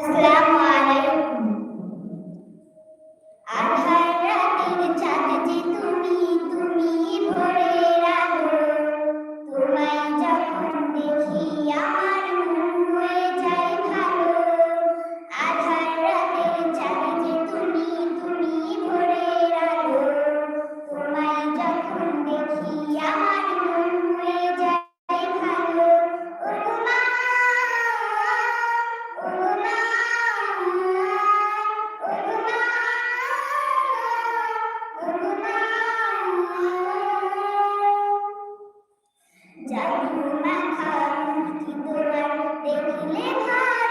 As তোমার ঘর কি তোমার দেখিলে ভালো